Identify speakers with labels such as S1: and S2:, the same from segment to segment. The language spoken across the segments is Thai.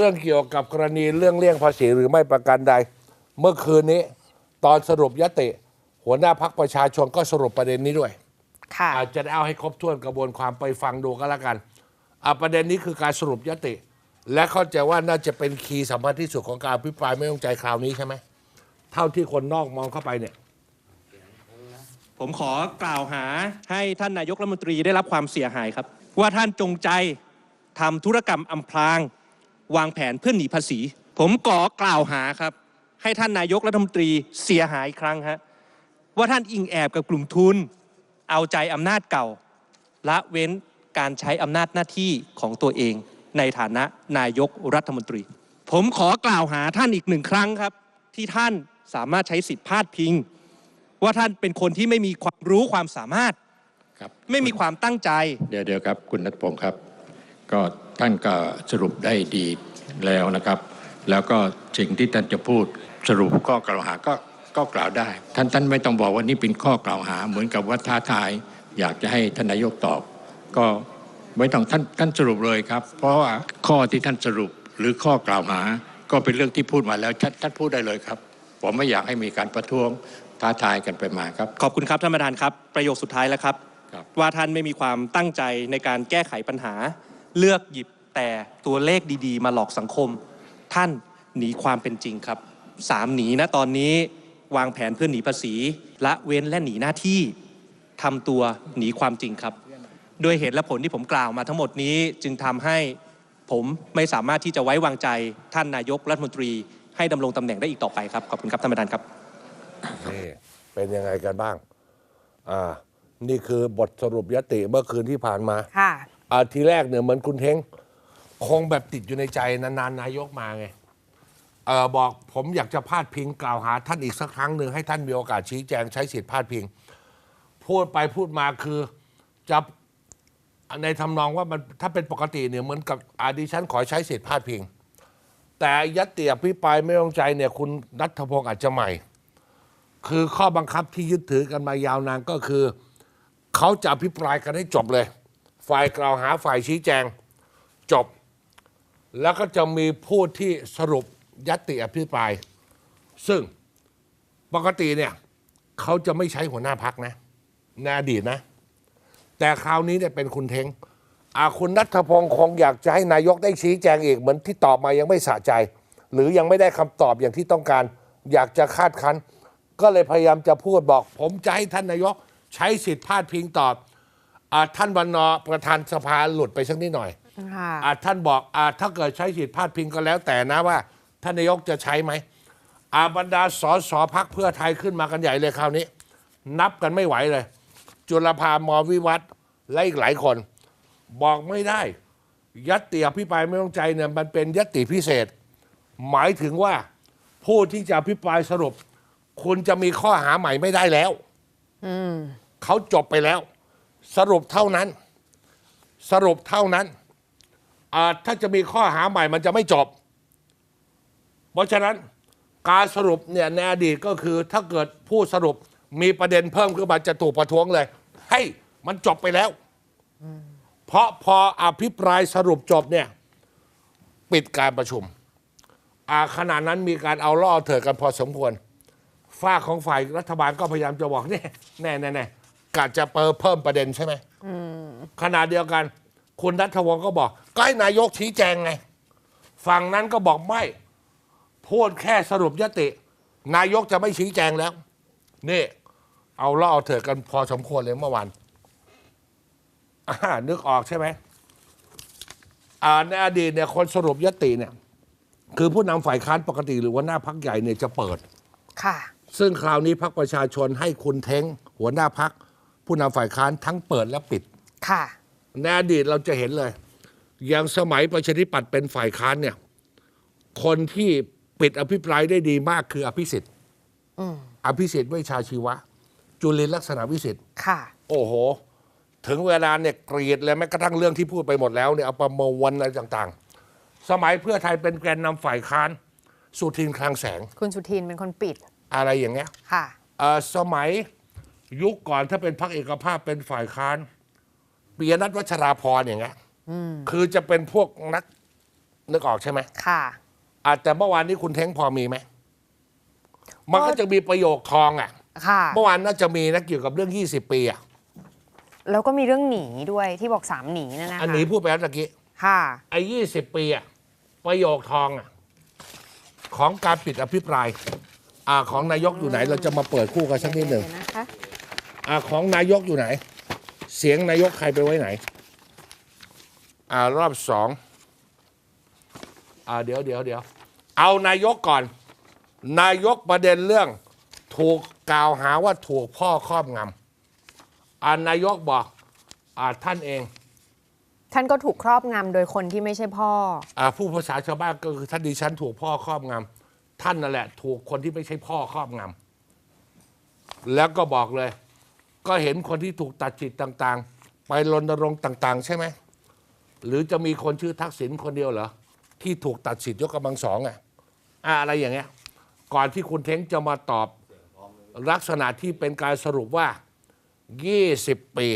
S1: เรื่องเกี่ยวกับกรณีเรื่องเลี่ยงภาษีหรือไม่ประกันใด เมื่อคืนนี้ ตอนสรุปยติ หัวหน้าพักประชาชนก็สรุปประเด็นนี้ด้วย
S2: ค่ะ
S1: อาจจะได้เอาให้ครบถ้วนกระบวนความไปฟังดูก็แล้วกันอะประเด็นนี้คือการสรุปยติ และเข้าใจว่าน่าจะเป็นคีย์สำคัญที่สุดของการอภิปรายไม่ต้องใจคราวนี้ใช่ไหมเท่าที่คนนอกมองเข้าไปเนี่ย
S3: ผมขอกล่าวหาให้ท่านนายกรัฐมนตรีได้รับความเสียหายครับ ว่าท่านจงใจทำธุรกรรมอำพราง วางแผนเพื่อหนีภาษี ผมขอกล่าวหาครับ ให้ท่านนายกรัฐมนตรีเสียหายอีกครั้งฮะว่าท่านอิงแอบกับกลุ่มทุน เอาใจอำนาจเก่า ละเว้นการใช้อำนาจหน้าที่ของตัวเอง ในฐานะนายกรัฐมนตรี ผมขอกล่าวหาท่านอีกหนึ่งครั้งครับ ที่ท่านสามารถใช้สิทธิพาดพิง ว่าท่านเป็นคนที่ไม่มีความรู้ความสามารถ
S4: ครับ
S3: ไม่มีความตั้งใจ
S4: เดี๋ยวเดี๋ยวครับ คุณนัทพงศ์ครับ ก็ท่านก็สรุปได้ดีแล้วนะครับ แล้วก็สิ่งที่ท่านจะพูดสรุปข้อกล่าวหาก็ก็กล่าวได้ ท่านท่านไม่ต้องบอกว่านี่เป็นข้อกล่าวหา เหมือนกับว่าท้าทาย อยากจะให้ท่านนายกตอบ ก็ไม่ต้องท่านท่านสรุปเลยครับ เพราะว่าข้อที่ท่านสรุปหรือข้อกล่าวหา ก็เป็นเรื่องที่พูดมาแล้วท่านท่านพูดได้เลยครับ ผมไม่อยากให้มีการประท้วงท้าทายกันไปมาครับ
S3: ขอบคุณครับท่านประธานครับ ประโยคสุดท้ายแล้วครับ
S4: ครับ
S3: ว่าท่านไม่มีความตั้งใจในการแก้ไขปัญหา เลือกหยิบแต่ตัวเลขดีๆ มาหลอกสังคม ท่านหนีความเป็นจริงครับสามหนีนะตอนนี้วางแผนเพื่อหนีภาษีละเว้นและหนีหน้าที่ทำตัวหนีความจริงครับ ด้วยเหตุและผลที่ผมกล่าวมาทั้งหมดนี้จึงทำให้ผมไม่สามารถที่จะไว้วางใจท่านนายกรัฐมนตรี ให้ดำรงตำแหน่งได้อีกต่อไปครับ ขอบคุณครับท่านประธานครับ
S1: นี่เป็นยังไงกันบ้าง อ่า นี่คือบทสรุปยติเมื่อคืนที่ผ่านมา
S2: ค่ะ
S1: อ่าทีแรกเนี่ยเหมือนคุณเท้งคงแบบติดอยู่ในใจนานๆนายกมาไงเออบอกผมอยากจะพาดพิงกล่าวหาท่านอีกสักครั้งหนึ่งให้ท่านมีโอกาสชี้แจงใช้สิทธิพาดพิง พูดไปพูดมาคือจะในทำนองว่ามันถ้าเป็นปกติเนี่ยเหมือนกับอาดิฉันขอใช้สิทธิพาดพิง แต่ยัตติอภิปรายไม่ต้องใจเนี่ยคุณนัทพงศ์อาจจะใหม่ คือข้อบังคับที่ยึดถือกันมายาวนานก็คือ เขาจะอภิปรายกันให้จบเลย ฝ่ายกล่าวหาฝ่ายชี้แจงจบ แล้วก็จะมีผู้ที่สรุปยัตติอภิปราย ซึ่งปกติเนี่ยเขาจะไม่ใช้หัวหน้าพักนะในอดีตนะ แต่คราวนี้เนี่ยเป็นคุณเทงอาคุณนัทพงศ์คงอยากจะให้นายกได้ชี้แจงอีกเหมือนที่ตอบมายังไม่สะใจ หรือยังไม่ได้คำตอบอย่างที่ต้องการ อยากจะคาดคั้น ก็เลยพยายามจะพูดบอก ผมจะให้ท่านนายก ใช้สิทธิพาดพิงตอบ ท่านวันนอร์ประธานสภาหลุดไปสักนิดหน่อย
S2: ค่ะ
S1: อาท่านบอกอาถ้าเกิดใช้สิทธิพาดพิงก็แล้วแต่นะว่า ท่านนายกจะใช้ไหมอาบรรดาสอสอพักเพื่อไทยขึ้นมากันใหญ่เลยคราวนี้ นับกันไม่ไหวเลย จุลภามอวิวัฒน์และอีกหลายคน บอกไม่ได้ ยัตติอภิปรายไม่ต้องใจเนี่ยมันเป็นยัตติพิเศษ หมายถึงว่าผู้ที่จะอภิปรายสรุป คุณจะมีข้อหาใหม่ไม่ได้แล้วเขาจบไปแล้ว สรุปเท่านั้น สรุปเท่านั้นอ่าถ้าจะมีข้อหาใหม่มันจะไม่จบ เพราะฉะนั้นการสรุปเนี่ยในอดีตก็คือถ้าเกิดผู้สรุปมีประเด็นเพิ่มขึ้นมาจะถูกประท้วงเลยให้มันจบไปแล้ว เพราะพออภิปรายสรุปจบเนี่ย ปิดการประชุมอาขณะนั้นมีการเอาล่อเถิดกันพอสมควรฝ้าของฝ่ายรัฐบาลก็พยายามจะบอกเนี่ยแน่แน่แน่ กะจะเปิเพิ่มประเด็นใช่ไหมขณะเดียวกัน คุณนัทวงศ์ก็บอก ก็ให้นายกชี้แจงไง ฝั่งนั้นก็บอกไม่ พูดแค่สรุปยติ นายกจะไม่ชี้แจงแล้ว นี่ เอาล่อเอาเถิดกันพอสมควรเลยเมื่อวานอ่านึกออกใช่ไหมอ่าในอดีตเนี่ยคนสรุปยติเนี่ย คือผู้นำฝ่ายค้านปกติหรือว่าหน้าพักใหญ่เนี่ยจะเปิด
S2: ค่ะ
S1: ซึ่งคราวนี้พักประชาชนให้คุณเท้งหัวหน้าพัก ผู้นำฝ่ายค้านทั้งเปิดและปิด
S2: ค่ะ
S1: ในอดีตเราจะเห็นเลย อย่างสมัยประชาธิปัตย์เป็นฝ่ายค้านเนี่ย คนที่ปิดอภิปรายได้ดีมากคืออภิสิทธิ์อภิสิทธิ์เวชชาชีวะ จุลินลักษณะวิสิทธิ์
S2: ค่ะ
S1: โอ้โห ถึงเวลาเนี่ยเกลียดเลยแม้กระทั่งเรื่องที่พูดไปหมดแล้วเนี่ยเอาประมวลอะไรต่างๆ สมัยเพื่อไทยเป็นแกนนำฝ่ายค้าน สุทินคลังแสง
S2: คุณสุทินเป็นคนปิด
S1: อะไรอย่างเงี้ย
S2: ค่ะ
S1: เอ่อสมัย ยุคก่อนถ้าเป็นพรรคเอกภาพเป็นฝ่ายค้านปียนัทวัชราพรอย่างเงี้ยคือจะเป็นพวกนักนึกออกใช่ไหม
S2: ค่ะ
S1: อาแต่เมื่อวานนี้คุณเท้งพอมีไหมมันก็จะมีประโยคทองอะ
S2: ค่ะ
S1: เมื่อวานน่าจะมีนะเกี่ยวกับเรื่อง 20 ปีอะ
S2: แล้วก็มีเรื่องหนีด้วยที่บอกสามหนีนั่นนะคะ
S1: อันนี้พูดไปแล้วตะกี้
S2: ค่ะ
S1: ไอ้ยี่สิบปีอะประโยคทองอะของการปิดอภิปราย อ่าของนายกอยู่ไหนเราจะมาเปิดคู่กันสักนิดหนึ่ง
S2: เยวนะคะ
S1: อ่าของนายกอยู่ไหน เสียงนายกใครไปไว้ไหน อ่ารอบสองอ่าเดี๋ยวเดี๋ยวเดี๋ยวเอานายกก่อน นายกประเด็นเรื่อง ถูกกล่าวหาว่าถูกพ่อครอบงำอ่านายกบอกอ่าท่านเอง
S2: ท่านก็ถูกครอบงำโดยคนที่ไม่ใช่พ่อ
S1: อ่าผู้ภาษาชาวบ้านก็คือท่านดิฉันถูกพ่อครอบงำท่านนั่นแหละ ถูกคนที่ไม่ใช่พ่อครอบงำแล้วก็บอกเลย ก็เห็นคนที่ถูกตัดจิตต่าง ๆ ไปรณรงค์ต่าง ๆ ใช่ไหม หรือจะมีคนชื่อทักษิณคนเดียวเหรอ ที่ถูกตัดสิทธิ์ยกกำลังสองอะอะอะไรอย่างเงี้ย ก่อนที่คุณเท้งจะมาตอบลักษณะที่เป็นการสรุปว่า 20 ปี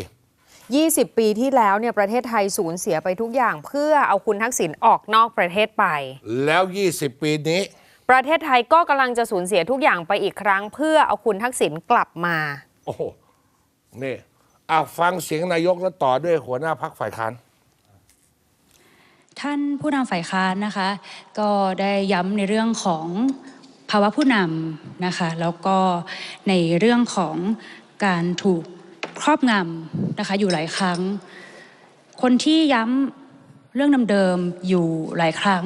S2: 20 ปีที่แล้วเนี่ยประเทศไทยสูญเสียไปทุกอย่าง เพื่อเอาคุณทักษิณออกนอกประเทศไป
S1: แล้ว 20 ปีนี้
S2: ประเทศไทยก็กำลังจะสูญเสียทุกอย่างไปอีกครั้ง เพื่อเอาคุณทักษิณกลับมา
S1: โอ้โห นี่อะฟังเสียงนายกแล้วต่อด้วยหัวหน้าพักฝ่ายค้าน
S5: ท่านผู้นำฝ่ายค้านนะคะ ก็ได้ย้ำในเรื่องของภาวะผู้นำนะคะ แล้วก็ในเรื่องของการถูกครอบงำนะคะอยู่หลายครั้ง คนที่ย้ำเรื่องเดิมๆอยู่หลายครั้ง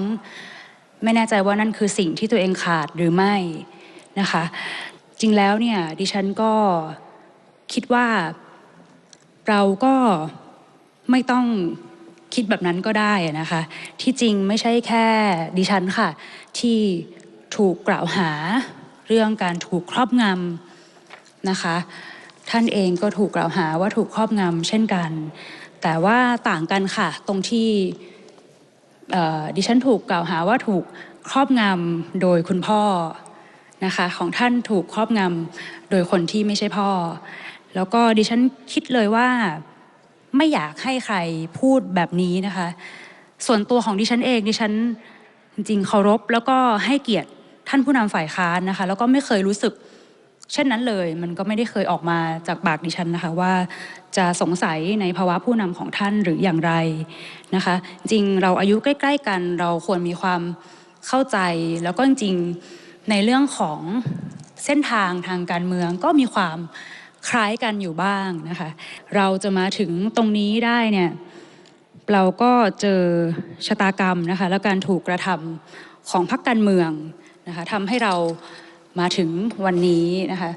S5: ไม่แน่ใจว่านั่นคือสิ่งที่ตัวเองขาดหรือไม่นะคะ จริงแล้วเนี่ยดิฉันก็ คิดว่าเราก็ไม่ต้องคิดแบบนั้นก็ได้นะคะ ที่จริงไม่ใช่แค่ดิฉันค่ะ ที่ถูกกล่าวหาเรื่องการถูกครอบงำนะคะ ท่านเองก็ถูกกล่าวหาว่าถูกครอบงำเช่นกัน แต่ว่าต่างกันค่ะ ตรงที่ดิฉันถูกกล่าวหาว่าถูกครอบงำโดยคุณพ่อ นะคะของท่านถูกครอบงำโดยคนที่ไม่ใช่พ่อ แล้วก็ดิฉันคิดเลยว่าไม่อยากให้ใครพูดแบบนี้นะคะ ส่วนตัวของดิฉันเองดิฉันจริงๆเคารพแล้วก็ให้เกียรติท่านผู้นำฝ่ายค้านนะคะ แล้วก็ไม่เคยรู้สึกเช่นนั้นเลย มันก็ไม่ได้เคยออกมาจากปากดิฉันนะคะ ว่าจะสงสัยในภาวะผู้นำของท่านหรืออย่างไรนะคะ จริงเราอายุใกล้ ๆ กัน เราควรมีความเข้าใจแล้วก็จริงๆ ในเรื่องของเส้นทางทางการเมืองก็มีความคล้ายกันอยู่บ้างนะคะ เราจะมาถึงตรงนี้ได้เนี่ยเราก็เจอชะตากรรมนะคะและการถูกกระทำของพรรคการเมืองนะคะทำให้เรามาถึงวันนี้นะคะ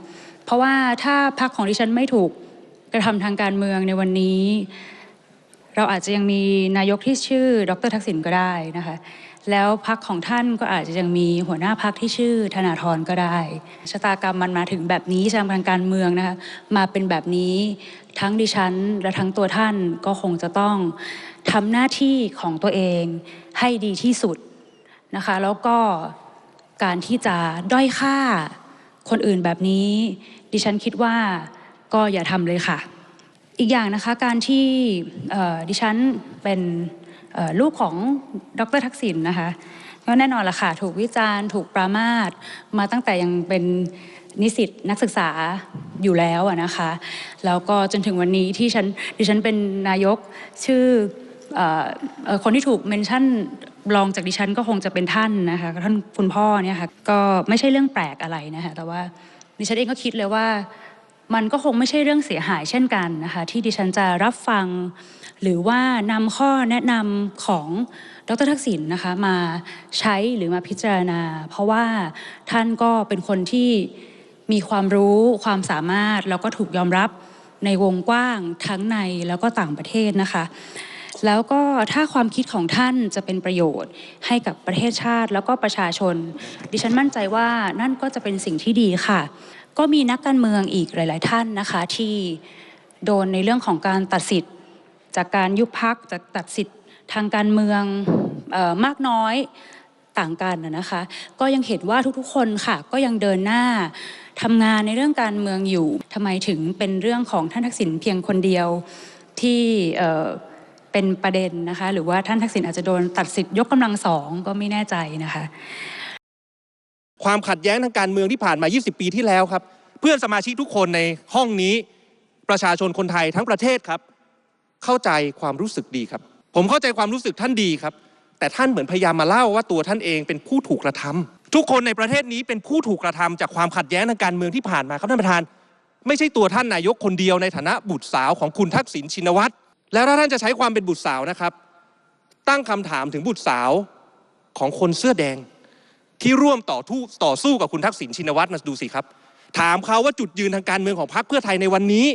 S5: เพราะว่าถ้าพรรคของดิฉันไม่ถูกกระทำทางการเมืองในวันนี้ เราอาจจะยังมีนายกที่ชื่อ ดรทักษิณก็ได้นะคะ แล้วพักของท่านก็อาจจะยังมีหัวหน้าพักที่ชื่อธนาธรก็ได้ ชะตากรรมมันมาถึงแบบนี้ทางการเมืองนะคะมาเป็นแบบนี้ทั้งดิฉันและทั้งตัวท่านก็คงจะต้องทำหน้าที่ของตัวเองให้ดีที่สุดนะคะ แล้วก็การที่จะด้อยค่าคนอื่นแบบนี้ ดิฉันคิดว่าก็อย่าทำเลยค่ะ อีกอย่างนะคะการที่ดิฉันเป็น ลูกของดรทักษิณนะคะก็แน่นอนละค่ะถูกวิจารณ์ ถูกปรามาสมาตั้งแต่ยังเป็นนิสิตนักศึกษาอยู่แล้วนะคะ แล้วก็จนถึงวันนี้ที่ฉันดิฉันเป็นนายกชื่ออคนที่ถูกเมนชั่นรองจากดิฉันก็คงจะเป็นท่านนะคะท่านคุณพ่อเนี่ยค่ะก็ไม่ใช่เรื่องแปลกอะไรนะคะแต่ว่าดิฉันเองก็คิดเลยว่า มันก็คงไม่ใช่เรื่องเสียหายเช่นกันนะคะที่ดิฉันจะรับฟัง หรือว่านำข้อแนะนำของดรทักษิณนะคะมาใช้หรือมาพิจารณา เพราะว่าท่านก็เป็นคนที่มีความรู้ความสามารถ แล้วก็ถูกยอมรับในวงกว้างทั้งในแล้วก็ต่างประเทศนะคะ แล้วก็ถ้าความคิดของท่านจะเป็นประโยชน์ให้กับประเทศชาติ แล้วก็ประชาชน ดิฉันมั่นใจว่านั่นก็จะเป็นสิ่งที่ดีค่ะ ก็มีนักการเมืองอีกหลาย ๆ ท่านนะคะที่โดนในเรื่องของการตัดสิทธิ์ จากการยุบพักจากตัดสิทธิ์ทางการเมืองออมากน้อยต่างกันนะคะ ก็ยังเห็นว่าทุกๆ คนค่ะ ก็ยังเดินหน้าทำงานในเรื่องการเมืองอยู่ทำไมถึงเป็นเรื่องของท่านทักษิณเพียงคนเดียวที่เอ่อเป็นประเด็นนะคะ หรือว่าท่านทักษิณอาจจะโดนตัดสิทธิ์ยกกำลังสองก็ไม่แน่ใจนะคะ
S3: ความขัดแย้งทางการเมืองที่ผ่านมา 20 ปีที่แล้วครับ เพื่อนสมาชิกทุกคนในห้องนี้ประชาชนคนไทยทั้งประเทศครับ เข้าใจความรู้สึกดีครับ ผมเข้าใจความรู้สึกท่านดีครับ แต่ท่านเหมือนพยายามมาเล่าว่าตัวท่านเองเป็นผู้ถูกกระทำทุกคนในประเทศนี้เป็นผู้ถูกกระทำจากความขัดแย้งทางการเมืองที่ผ่านมาครับท่านประธาน ไม่ใช่ตัวท่านนายกคนเดียวในฐานะบุตรสาวของคุณทักษิณชินวัตรแล้วถ้าท่านจะใช้ความเป็นบุตรสาวนะครับ ตั้งคำถามถึงบุตรสาวของคนเสื้อแดง ที่ร่วมต่อทูต่อสู้กับคุณทักษิณชินวัตรนะดูสิครับ ถามเขาว่าจุดยืนทางการเมืองของพรรคเพื่อไทยในวันนี้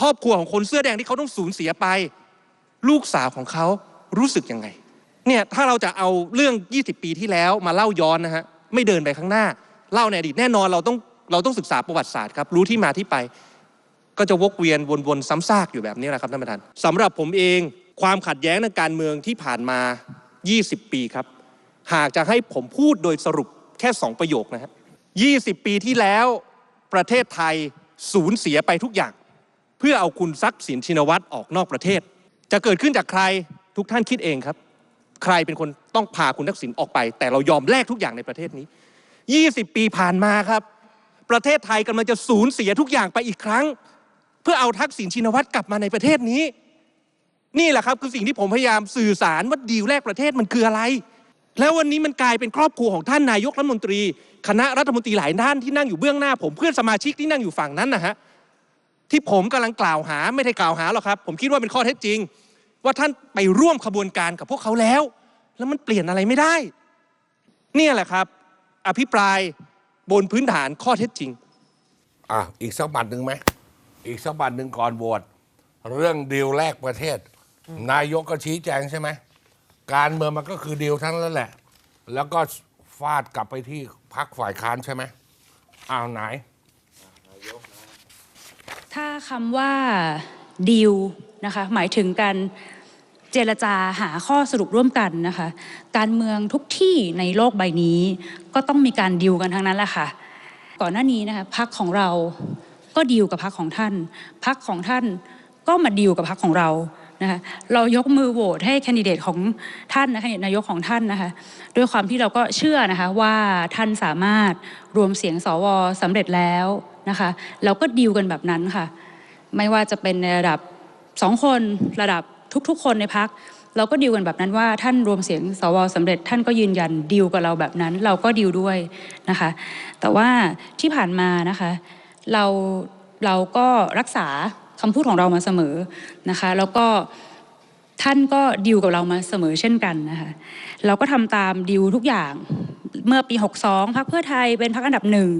S3: ครอบครัวของคนเสื้อแดงที่เขาต้องสูญเสียไป ลูกสาวของเขารู้สึกยังไงเนี่ยถ้าเราจะเอาเรื่อง 20 ปีที่แล้วมาเล่าย้อนนะฮะไม่เดินไปข้างหน้า เล่าในอดีตแน่นอนเราต้องเราต้องศึกษาประวัติศาสตร์ครับรู้ที่มาที่ไป ก็จะวกเวียนวนๆซ้ำซากอยู่แบบนี้แหละครับท่านประธานสำหรับผมเองความขัดแย้งทางการเมืองที่ผ่านมา 20 ปีครับ หากจะให้ผมพูดโดยสรุปแค่ 2 ประโยคนะฮะ20 ปีที่แล้วประเทศไทยสูญเสียไปทุกอย่าง เพื่อเอาคุณซักษิณชินวัตรออกนอกประเทศ จะเกิดขึ้นจากใครทุกท่านคิดเองครับ ใครเป็นคนต้องพาคุณทักษิณออกไป แต่เรายอมแลกทุกอย่างในประเทศนี้ 20 ปีผ่านมาครับ ประเทศไทยกำลังจะสูญเสียทุกอย่างไปอีกครั้ง เพื่อเอาทักษิณชินวัตรกลับมาในประเทศนี้ นี่แหละครับคือสิ่งที่ผมพยายามสื่อสารว่าดีลแรกประเทศมันคืออะไร แล้ววันนี้มันกลายเป็นครอบครัวของท่านนายกรัฐมนตรี คณะรัฐมนตรีหลายท่านที่นั่งอยู่เบื้องหน้า ผมเพื่อนสมาชิกที่นั่งอยู่ฝั่งนั้นนะฮะที่ผมกำลังกล่าวหาไม่ได้กล่าวหาหรอกครับ ผมคิดว่าเป็นข้อเท็จจริง ว่าท่านไปร่วมขบวนการกับพวกเขาแล้ว แล้วมันเปลี่ยนอะไรไม่ได้ เนี่ยแหละครับ อภิปรายบนพื้นฐานข้อเท็จจริง
S1: อะอีกสักบัตรหนึ่งไหมอีกสักบัตรหนึ่งก่อนโหวตเรื่องดีลแรกประเทศ นายกก็ชี้แจงใช่ไหม การเมืองมันก็คือดีลทั้งนั้นแหละ แล้วก็ฟาดกลับไปที่พักฝ่ายค้านใช่ไหมอ้าวไหน
S5: ถ้าคำว่าดีลนะคะ หมายถึงการเจรจาหาข้อสรุปร่วมกันนะคะ การเมืองทุกที่ในโลกใบนี้ ก็ต้องมีการดีลกันทั้งนั้นแหละค่ะ ก่อนหน้านี้นะคะพักของเราก็ดีลกับพักของท่านพักของท่านก็มาดีลกับพักของเรา นะคะเรายกมือโหวตให้แคนดิเดตของท่านนะคนดิเดตนายกของท่านนะคะด้วยความที่เราก็เชื่อนะคะว่าท่านสามารถรวมเสียงสวสำเร็จแล้วนะคะเราก็ดีลกันแบบนั้นค่ะ ไม่ว่าจะเป็นในระดับสองคนระดับทุกๆ คนในพักเราก็ดีลกันแบบนั้นว่าท่านรวมเสียงสวสำเร็จ ท่านก็ยืนยันดีลกับเราแบบนั้น เราก็ดีลด้วยนะคะ แต่ว่าที่ผ่านมานะคะ เราเราก็รักษา คำพูดของเรามาเสมอนะคะ แล้วก็ท่านก็ดีลกับเรามาเสมอเช่นกันนะคะเราก็ทำตามดีลทุกอย่างเมื่อปี 62พักเพื่อไทยเป็นพักอันดับหนึ่ง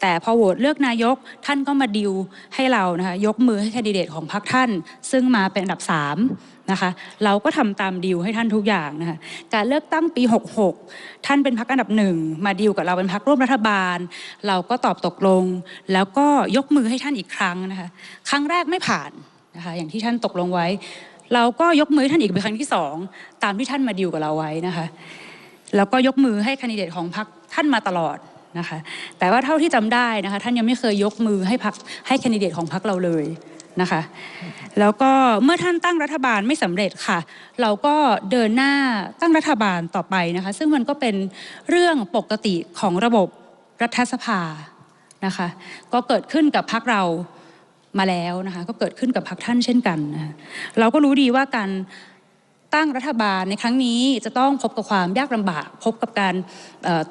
S5: แต่พอโหวตเลือกนายกท่านก็มาดิวให้เรานะคะยกมือให้แคนดิเดตของพรรคท่าน ซึ่งมาเป็นอันดับ3นะคะเราก็ทำตามดิวให้ท่านทุกอย่างนะคะการเลือกตั้งปี 66 ท่านเป็นพรรคอันดับหนึ่งมาดิวกับเราเป็นพรรคร่วมรัฐบาล เราก็ตอบตกลง แล้วก็ยกมือให้ท่านอีกครั้งนะคะครั้งแรกไม่ผ่านนะคะอย่างที่ท่านตกลงไว้ เราก็ยกมือท่านอีกเป็นครั้งที่สองตามที่ท่านมาดิวกับเราไว้นะคะแล้วก็ยกมือให้คนดิเดตของพรรคท่านมาตลอด นะคะแต่ว่าเท่าที่จำได้นะคะท่านยังไม่เคยยกมือให้พรรคให้แคนดิเดตของพรรคเราเลยนะคะแล้วก็เมื่อท่านตั้งรัฐบาลไม่สำเร็จค่ะ เราก็เดินหน้าตั้งรัฐบาลต่อไปนะคะซึ่งมันก็เป็นเรื่องปกติของระบบรัฐสภานะคะก็เกิดขึ้นกับพรรคเรามาแล้วนะคะก็เกิดขึ้นกับพรรคท่านเช่นกันนะะเราก็รู้ดีว่าการ ตั้งรัฐบาลในครั้งนี้จะต้องพบกับความยากลำบาก พบกับการ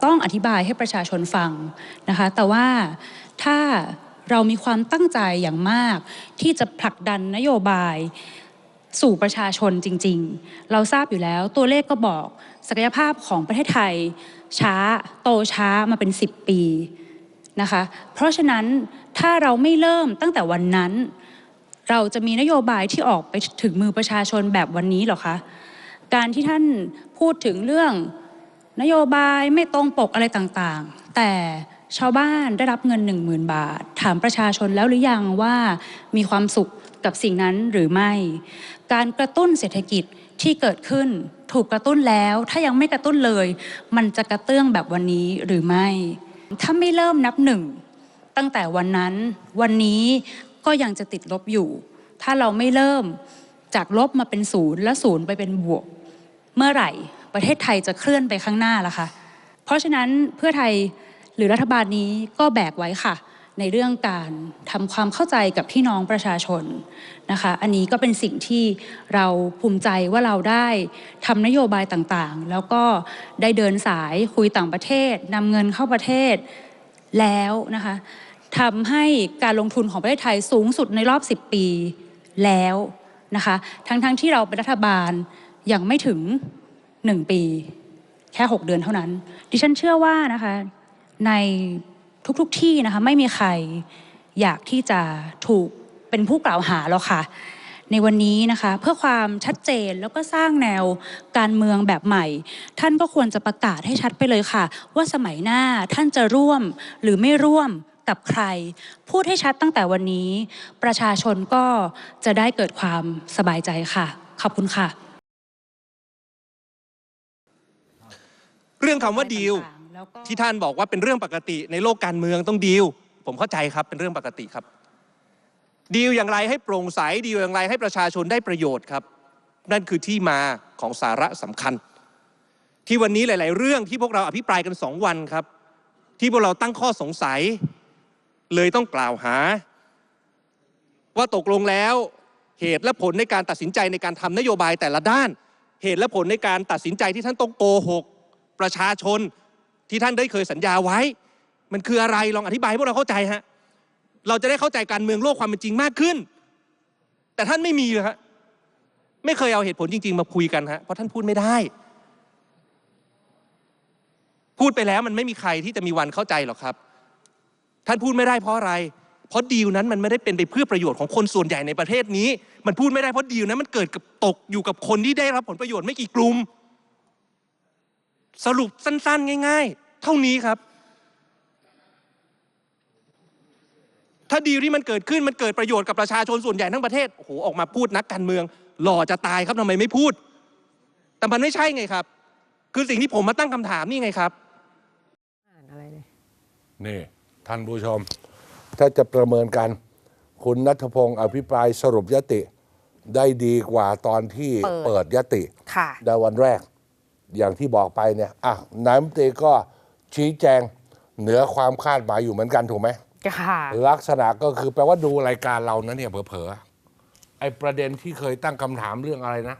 S5: ต้องอธิบายให้ประชาชนฟังนะคะ แต่ว่าถ้าเรามีความตั้งใจอย่างมาก ที่จะผลักดันนโยบายสู่ประชาชนจริง ๆ เราทราบอยู่แล้วตัวเลขก็บอกศักยภาพของประเทศไทย ช้าโตช้ามาเป็น 10 ปีนะคะ เพราะฉะนั้นถ้าเราไม่เริ่มตั้งแต่วันนั้น เราจะมีนโยบายที่ออกไปถึงมือประชาชนแบบวันนี้หรอคะ การที่ท่านพูดถึงเรื่องนโยบายไม่ตรงปกอะไรต่างๆ แต่ชาวบ้านได้รับเงิน 1 0,000 บาท ถามประชาชนแล้วหรือยังว่ามีความสุขกับสิ่งนั้นหรือไม่ การกระตุ้นเศรษฐกิจที่เกิดขึ้นถูกกระตุ้นแล้ว ถ้ายังไม่กระตุ้นเลย มันจะกระเตื้องแบบวันนี้หรือไม่ ถ้าไม่เริ่มนับหนึ่งตั้งแต่วันนั้น วันนี้ ก็ยังจะติดลบอยู่ ถ้าเราไม่เริ่มจากลบมาเป็นศูนย์และศูนย์ไปเป็นบวก เมื่อไหร่ประเทศไทยจะเคลื่อนไปข้างหน้าล่ะคะเพราะฉะนั้นเพื่อไทยหรือรัฐบาลนี้ก็แบกไว้ค่ะ ในเรื่องการทำความเข้าใจกับพี่น้องประชาชนนะคะ อันนี้ก็เป็นสิ่งที่เราภูมิใจว่าเราได้ทำนโยบายต่างๆ แล้วก็ได้เดินสายคุยต่างประเทศนำเงินเข้าประเทศแล้วนะคะ ทำให้การลงทุนของประเทศไทยสูงสุดในรอบ 10 ปีแล้วนะคะ ทั้งๆทที่เราเป็นรัฐบาลยังไม่ถึง 1 ปี แค่ 6 เดือนเท่านั้น ดิฉันเชื่อว่านะคะในทุกๆทที่นะคะไม่มีใครอยากที่จะถูกเป็นผู้กล่าวหาหรอกค่ะ ในวันนี้นะคะเพื่อความชัดเจนแล้วก็สร้างแนวการเมืองแบบใหม่ ท่านก็ควรจะประกาศให้ชัดไปเลยค่ะ ว่าสมัยหน้าท่านจะร่วมหรือไม่ร่วม กับใคร พูดให้ชัดตั้งแต่วันนี้ ประชาชนก็จะได้เกิดความสบายใจค่ะ ขอบคุณค่ะ
S3: เรื่องคำว่าดีลที่ท่านบอกว่าเป็นเรื่องปกติในโลกการเมืองต้องดีลผมเข้าใจครับเป็นเรื่องปกติครับ ดีลอย่างไรให้โปร่งใสดีลอย่างไรให้ประชาชนได้ประโยชน์ครับ นั่นคือที่มาของสาระสำคัญ ที่วันนี้หลาย ๆ เรื่องที่พวกเราอภิปรายกันสองวันครับ ที่พวกเราตั้งข้อสงสัย เลยต้องกล่าวหา ว่าตกลงแล้วเหตุและผลในการตัดสินใจในการทำนโยบายแต่ละด้าน เหตุและผลในการตัดสินใจที่ท่านต้องโกหก ประชาชนที่ท่านได้เคยสัญญาไว้ มันคืออะไรลองอธิบายให้พวกเราเข้าใจฮะเราจะได้เข้าใจการเมืองโลกความเป็นจริงมากขึ้น แต่ท่านไม่มีเลยฮะไม่เคยเอาเหตุผลจริง ๆ มาคุยกันฮะเพราะท่านพูดไม่ได้ พูดไปแล้วมันไม่มีใครที่จะมีวันเข้าใจหรอกครับ ท่านพูดไม่ได้เพราะอะไร เพราะดีลนั้นมันไม่ได้เป็นไปเพื่อประโยชน์ของคนส่วนใหญ่ในประเทศนี้ มันพูดไม่ได้เพราะดีลนั้นมันเกิดกับตกอยู่กับคนที่ได้รับผลประโยชน์ไม่กี่กลุ่ม สรุปสั้นๆ ง่าย ๆ เท่านี้ครับ ถ้าดีลที่มันเกิดขึ้นมันเกิดประโยชน์กับประชาชนส่วนใหญ่ทั้งประเทศโอ้โหออกมาพูดนักการเมือง หล่อจะตายครับทำไมไม่พูด แต่มันไม่ใช่ไงครับ คือสิ่งที่ผมมาตั้งคำถามนี่ไงครับ
S2: อ่านอะไรเลย
S1: นี่ ท่านผู้ชม ถ้าจะประเมินกัน คุณนัทพงศ์อภิปรายสรุปยติได้ดีกว่าตอนที่
S2: เปิด
S1: เปิดยติ
S2: ค่ะ
S1: ในวันแรก อย่างที่บอกไปเนี่ยอะนายมนตรีก็ชี้แจงเหนือความคาดหมายอยู่เหมือนกันถูกไหม
S2: ค่ะ
S1: ลักษณะก็คือแปลว่าดูรายการเรานะเนี่ยเผลอๆไอ้ประเด็นที่เคยตั้งคำถามเรื่องอะไรนะ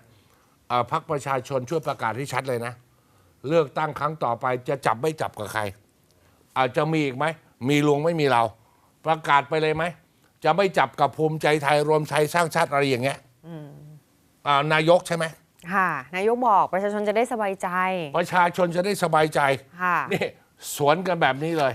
S1: อ่าพักประชาชนช่วยประกาศให้ชัดเลยนะ เลือกตั้งครั้งต่อไปจะจับไม่จับกับใคร อาจจะมีอีกไหม มีลุงไม่มีเรา ประกาศไปเลยไหม จะไม่จับกับภูมิใจไทยรวมไทยสร้างชาติอะไรอย่างเงี้ยอ่านายกใช่ไหม
S2: ค่ะนายกบอกประชาชนจะได้สบายใจ
S1: ประชาชนจะได้สบายใจ
S2: ค่ะ
S1: นี่สวนกันแบบนี้เลย